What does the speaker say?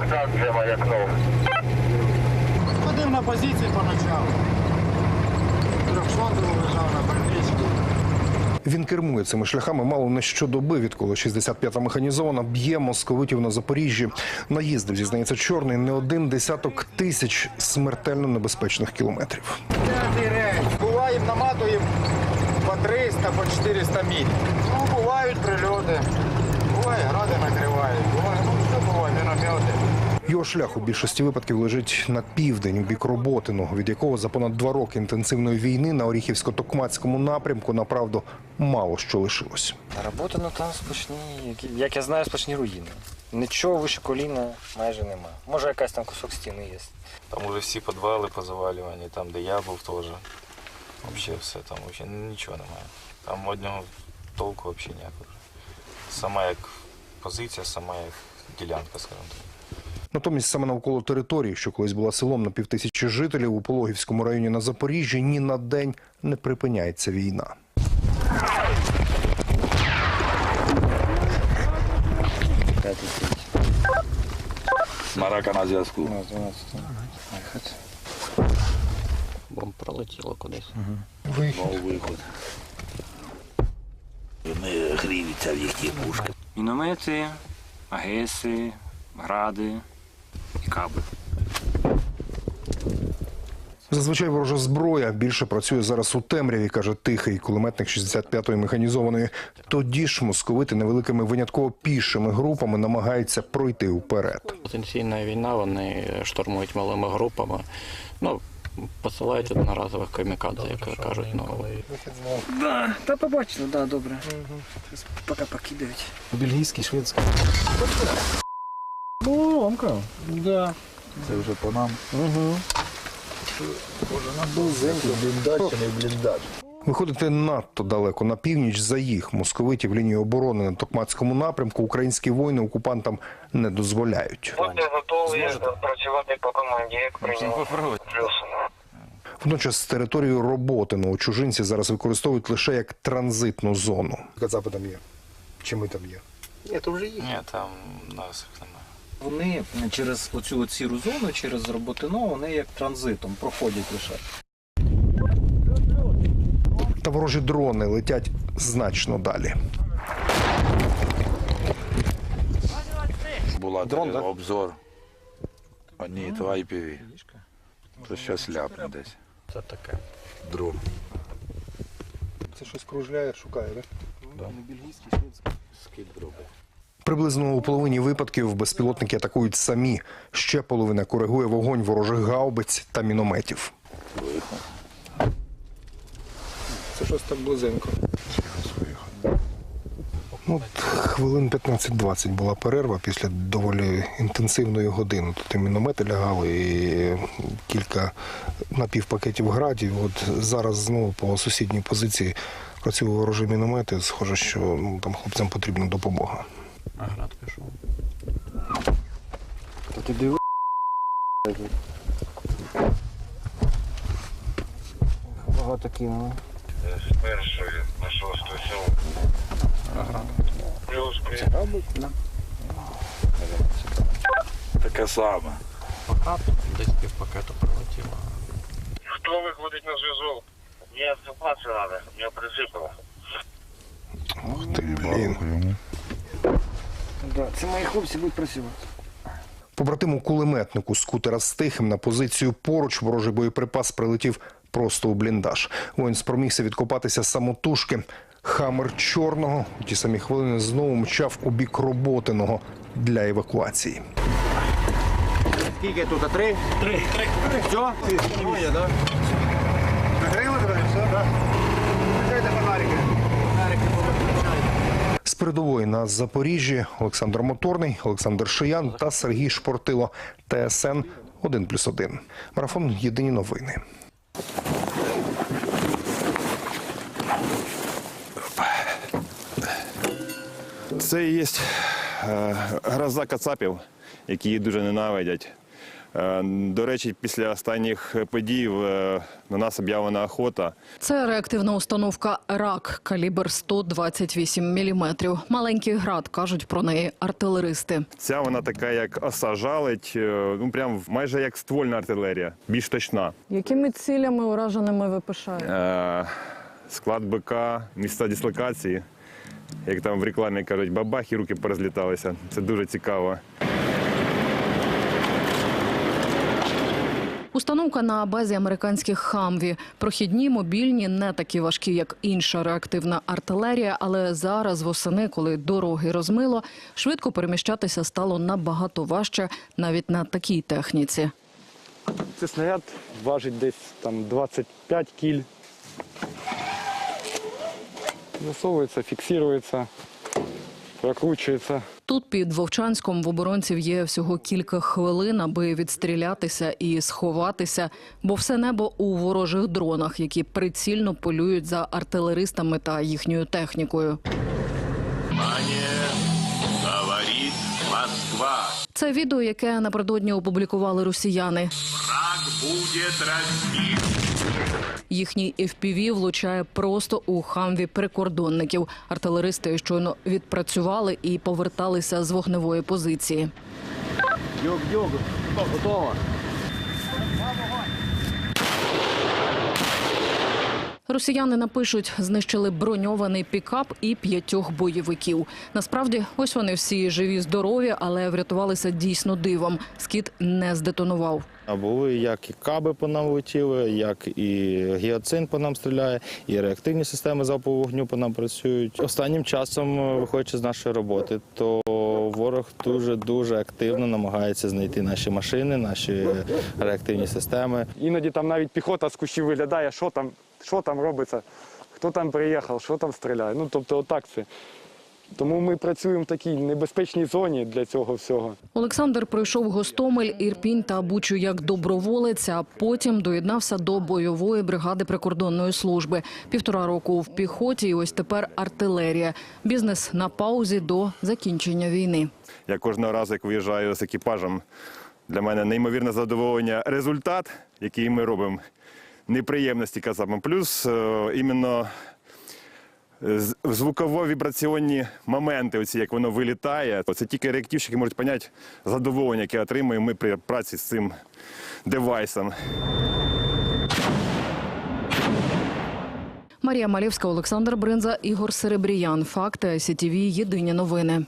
Богдан вже маякнув. Ходив на позиції поначалу. Трьохсотого лежав на больничці. Він кермує цими шляхами мало не щодоби, відколи 65-та механізована б'є московитів на Запоріжжі. Наїздив, зізнається, чорний не один десяток тисяч смертельно небезпечних кілометрів. Буваємо, наматуємо по 300, по 400 міль. Ну, бувають прильоти. Буває, гради накривають. Буває, ну що буває, міномети. Його шлях у більшості випадків лежить на південь у бік Роботиного, від якого за понад два роки інтенсивної війни на Оріхівсько-Токмацькому напрямку направду мало що лишилось. Робота ну там сплошні, які- як я знаю, сплошні руїни. Нічого вище коліна майже нема. Може якась там кусок стіни є. Там уже всі підвали позавалювані, там, де я був теж. Взагалі все, там вообще нічого немає. Там одного толку взагалі ніякого. Сама як позиція, сама як ділянка, скажімо так. Натомість саме навколо території, що колись була селом на півтисячі жителів у Пологівському районі на Запоріжжі, ні на день не припиняється війна. Марака на зв'язку. Бомб пролетіло кудись. Мов виход. Вони гріються в їхній пушки. Міномети, агеси, гради і. Зазвичай ворожа зброя більше працює зараз у темряві, каже тихий кулеметник 65-ї механізованої. Тоді ж московити невеликими винятково пішими групами намагаються пройти вперед. Потенційна війна, вони штурмують малими групами. Ну, посилають одноразових камікадзе, як кажуть. Ну, Да, та побачили, да, добре. Поки покидають. Бельгійський, шведський. Це вже по нам. Виходити надто далеко на північ за їх московитів лінії оборони на Токмацькому напрямку українські воїни окупантам не дозволяють. Будьте готові працювати по команді, як прийняв. Водночас територію Роботиного чужинці зараз використовують лише як транзитну зону. Кацапи там є. Чи ми там є? Ні, там нас їх немає. Вони через оцю сіру зону, через роботино, вони як транзитом проходять лише. Та ворожі дрони летять значно далі. Була Дрон, да? обзор. А ні, то IPV. То щось ляпне десь. це таке. Дрон. Це щось кружляє, шукає, так? Скид робить. Приблизно у половині випадків безпілотники атакують самі. Ще половина коригує вогонь ворожих гаубиць та мінометів. Це щось так близенько. Ну, хвилин 15-20 була перерва після доволі інтенсивної години. Тут і міномети лягали, і кілька напівпакетів градів. От зараз знову по сусідній позиції працюють ворожі міномети. Схоже, що ну, там хлопцям потрібна допомога. А град пішов. Та ти диви. Багато кинули. З першої на шосту сьому. Плюс, плюс. Таке саме. Десь півпакету прилетіло. Хто виходить на зв'язок? Я треба, я присипала. Ух ти, блін. Да, це мої хлопці будуть працювати. Побратиму кулеметнику скутера з тихим на позицію поруч ворожий боєприпас прилетів просто у бліндаж. Воїн спромігся відкопатися самотужки. Хамер чорного у ті самі хвилини знову мчав у бік роботиного для евакуації. Скільки тут? Три? Три. Три. Все? Троє, так? Нагрили тебе? Все, так? Включайте З передової на Запоріжжі Олександр Моторний, Олександр Шиян та Сергій Шпортило. ТСН 1+,1. Марафон Єдині новини. Це і є е, гроза кацапів, які її дуже ненавидять. Е, До речі, після останніх подій е, на нас об'явлена охота. Це реактивна установка РАК калібр 128 мм. Маленький град кажуть про неї артилеристи. Ця вона така, як оса жалить, е, ну прям майже як ствольна артилерія, більш точна. Якими цілями ураженими ви пишаєте? Е, Склад БК, місця дислокації. Як там в рекламі кажуть, бабах і руки порозліталися. Це дуже цікаво. Установка на базі американських хамві. Прохідні, мобільні, не такі важкі, як інша реактивна артилерія. Але зараз восени, коли дороги розмило, швидко переміщатися стало набагато важче навіть на такій техніці. Цей снаряд важить десь там 25 кіль. Засовується, фіксується, прокручується. Тут під Вовчанськом в оборонців є всього кілька хвилин, аби відстрілятися і сховатися, бо все небо у ворожих дронах, які прицільно полюють за артилеристами та їхньою технікою. Москва. Це відео, яке напередодні опублікували росіяни. Будет разбит. Їхній FPV влучає просто у хамві прикордонників. Артилеристи щойно відпрацювали і поверталися з вогневої позиції. Йог-йог, готово. Росіяни напишуть, знищили броньований пікап і п'ятьох бойовиків. Насправді, ось вони всі живі, здорові, але врятувалися дійсно дивом. Скіт не здетонував. А були як і каби по нам летіли, як і гіацин по нам стріляє, і реактивні системи залпового вогню по нам працюють. Останнім часом, виходячи з нашої роботи, то ворог дуже дуже активно намагається знайти наші машини, наші реактивні системи. Іноді там навіть піхота з кущів виглядає, що там, що там робиться, хто там приїхав, що там стріляє. Ну, тобто, отак це. Тому ми працюємо в такій небезпечній зоні для цього всього. Олександр пройшов Гостомель, Ірпінь та Бучу як доброволець, а потім доєднався до бойової бригади прикордонної служби. Півтора року в піхоті, і ось тепер артилерія. Бізнес на паузі до закінчення війни. Я кожного разу, як виїжджаю з екіпажем, для мене неймовірне задоволення результат, який ми робимо. Неприємності казав. Плюс е, іменно звуково-вібраційні моменти, оці, як воно вилітає. Це тільки реактивщики можуть поняти задоволення, яке отримуємо ми при праці з цим девайсом. Марія Малєвська, Олександр Бринза, Ігор Серебріян. Факти СІТВ. Єдині новини.